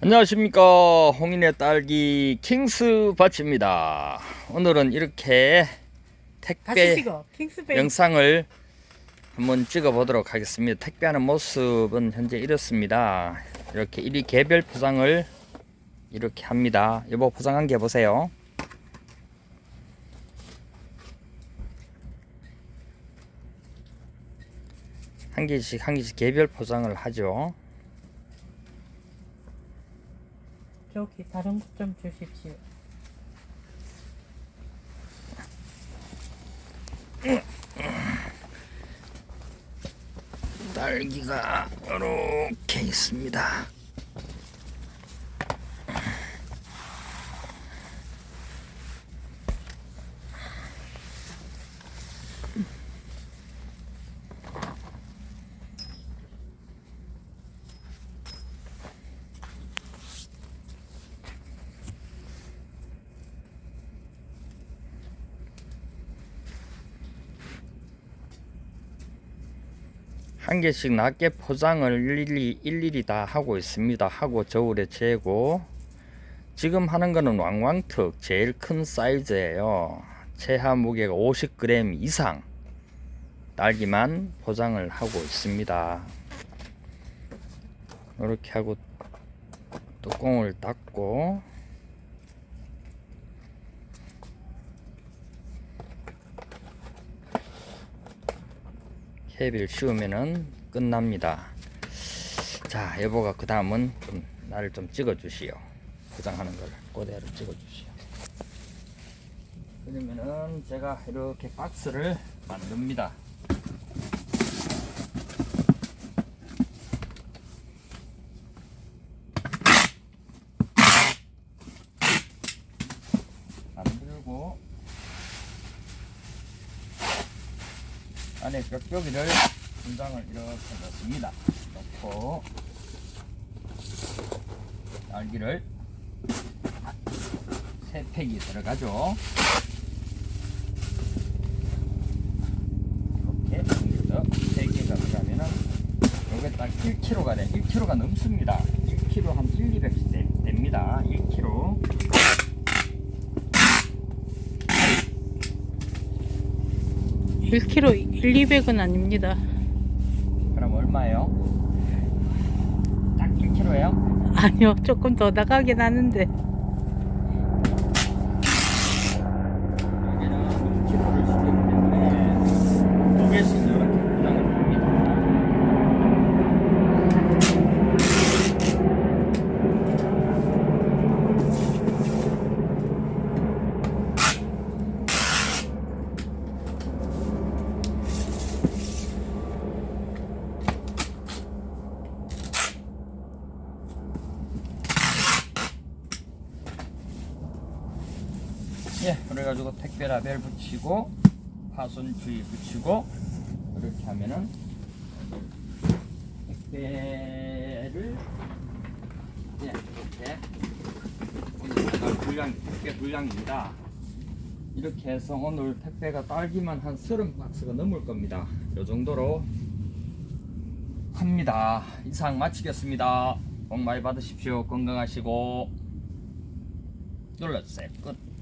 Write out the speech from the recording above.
안녕하십니까. 홍인의 딸기 킹스 바치입니다. 오늘은 이렇게 택배 찍어. 영상을 한번 찍어 보도록 하겠습니다. 택배하는 모습은 현재 이렇습니다. 이렇게 1위 개별 포장을 이렇게 합니다. 여보 포장한 게 보세요. 한 개씩 한 개씩 개별 포장을 하죠 저기 다른 것 좀 주십시오. 딸기가 이렇게 있습니다. 한 개씩 낮게 포장을 일일이, 일일이 다 하고 있습니다. 하고 저울에 재고 지금 하는 거는 왕왕특 제일 큰 사이즈예요. 최하 무게가 50g 이상 딸기만 포장을 하고 있습니다. 이렇게 하고 뚜껑을 닫고 캡을 씌우면은 끝납니다. 자, 여보가 그 다음은 좀 나를 좀 찍어 주시오. 포장하는 걸 그대로 찍어 주시오. 그러면은 제가 이렇게 박스를 만듭니다. 만들고 안에 뼈뼈기를 분장을 이렇게 넣습니다. 넣고 딸기를 세 팩이 들어가죠. 이렇게 여기서 세 개가 들어가면은 요게 딱 1kg가 돼. 1kg가 넘습니다. 1kg 한 1, 200씩 돼- 됩니다. 1kg. 일 1kg 1, 200은 아닙니다. 그럼 얼마예요? 딱 1kg예요? 아니요, 조금 더 나가긴 하는데. 여기는 6kg를 시키기 때문에 두 개씩 이렇게 포장을 합니다. 예, 그래가지고 택배 라벨 붙이고 파손 주의 붙이고 이렇게 하면은 택배를 예, 이렇게 오늘 분량 택배 분량입니다. 이렇게 해서 오늘 택배가 딸기만 한 30박스가 넘을 겁니다. 이 정도로 합니다. 이상 마치겠습니다. 복 많이 받으십시오. 건강하시고 눌러주세요. 끝.